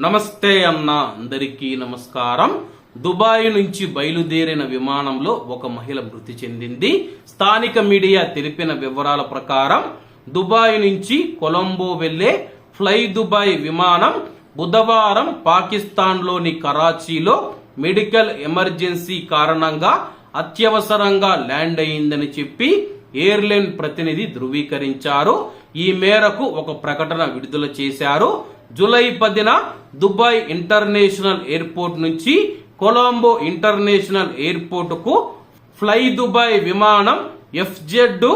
నమస్తే అన్న అందరికీ నమస్కారం. దుబాయ్ నుంచి బయలుదేరిన విమానంలో ఒక మహిళ మృతి చెందింది. స్థానిక మీడియా తెలిపిన వివరాల ప్రకారం దుబాయ్ నుంచి కొలంబో వెళ్ళే ఫ్లై దుబాయ్ విమానం బుధవారం పాకిస్తాన్లోని కరాచీలో మెడికల్ ఎమర్జెన్సీ కారణంగా అత్యవసరంగా ల్యాండ్ అయిందని చెప్పి ఎయిర్లైన్ ప్రతినిధి ధృవీకరించారు. ఈ మేరకు ఒక ప్రకటన విడుదల చేశారు. జూలై పదిన దుబాయ్ ఇంటర్నేషనల్ ఎయిర్పోర్ట్ నుంచి కొలంబో ఇంటర్నేషనల్ ఎయిర్పోర్ట్కు ఫ్లై దుబాయ్ విమానం ఎఫ్జెడ్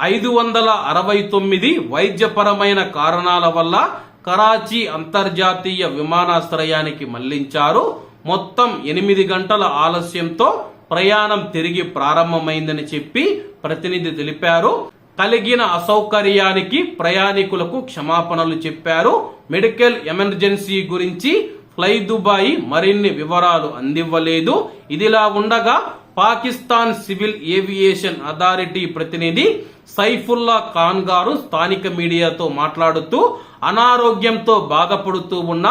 ఐదు వందల అరవై తొమ్మిది వైద్యపరమైన కారణాల వల్ల కరాచీ అంతర్జాతీయ విమానాశ్రయానికి మళ్ళించారు. మొత్తం ఎనిమిది గంటల ఆలస్యంతో ప్రయాణం తిరిగి ప్రారంభమైందని చెప్పి ప్రతినిధి తెలిపారు. కలిగిన అసౌకర్యానికి ప్రయాణికులకు క్షమాపణలు చెప్పారు. మెడికల్ ఎమర్జెన్సీ గురించి ఫ్లై దుబాయ్ మరిన్ని వివరాలు అందివ్వలేదు. ఇదిలా ఉండగా పాకిస్తాన్ సివిల్ ఏవియేషన్ అథారిటీ ప్రతినిధి సైఫుల్లా ఖాన్ గారు స్థానిక మీడియాతో మాట్లాడుతూ అనారోగ్యంతో బాధపడుతూ ఉన్న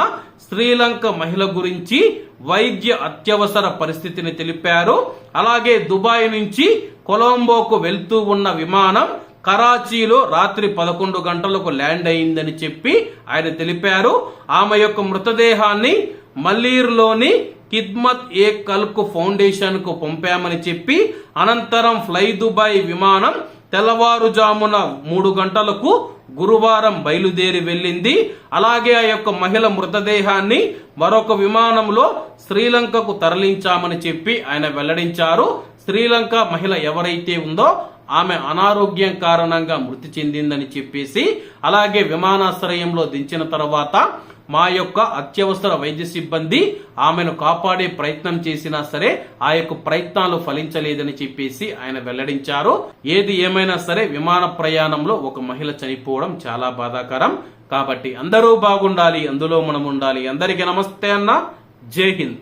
శ్రీలంక మహిళ గురించి వైద్య అత్యవసర పరిస్థితిని తెలిపారు. అలాగే దుబాయ్ నుంచి కొలంబోకు వెళ్తూ ఉన్న విమానం కరాచీలో రాత్రి పదకొండు గంటలకు ల్యాండ్ అయిందని చెప్పి ఆయన తెలిపారు. ఆమె యొక్క మృతదేహాన్ని మల్లీర్లోని కిద్మత్ ఏ కల్క్ ఫౌండేషన్కు పంపామని చెప్పి అనంతరం ఫ్లై దుబాయ్ విమానం తెల్లవారుజామున మూడు గంటలకు గురువారం బయలుదేరి వెళ్ళింది. అలాగే ఆ యొక్క మహిళ మృతదేహాన్ని మరొక విమానంలో శ్రీలంకకు తరలించామని చెప్పి ఆయన వెల్లడించారు. శ్రీలంక మహిళ ఎవరైతే ఉందో ఆమె అనారోగ్యం కారణంగా మృతి చెందిందని చెప్పేసి అలాగే విమానాశ్రయంలో దించిన తర్వాత మా యొక్క అత్యవసర వైద్య సిబ్బంది ఆమెను కాపాడే ప్రయత్నం చేసినా సరే ఆ యొక్క ప్రయత్నాలు ఫలించలేదని చెప్పేసి ఆయన వెల్లడించారు. ఏది ఏమైనా సరే విమాన ప్రయాణంలో ఒక మహిళ చనిపోవడం చాలా బాధాకరం. కాబట్టి అందరూ బాగుండాలి అందులో మనం ఉండాలి. అందరికీ నమస్తే అన్న. జై హింద్.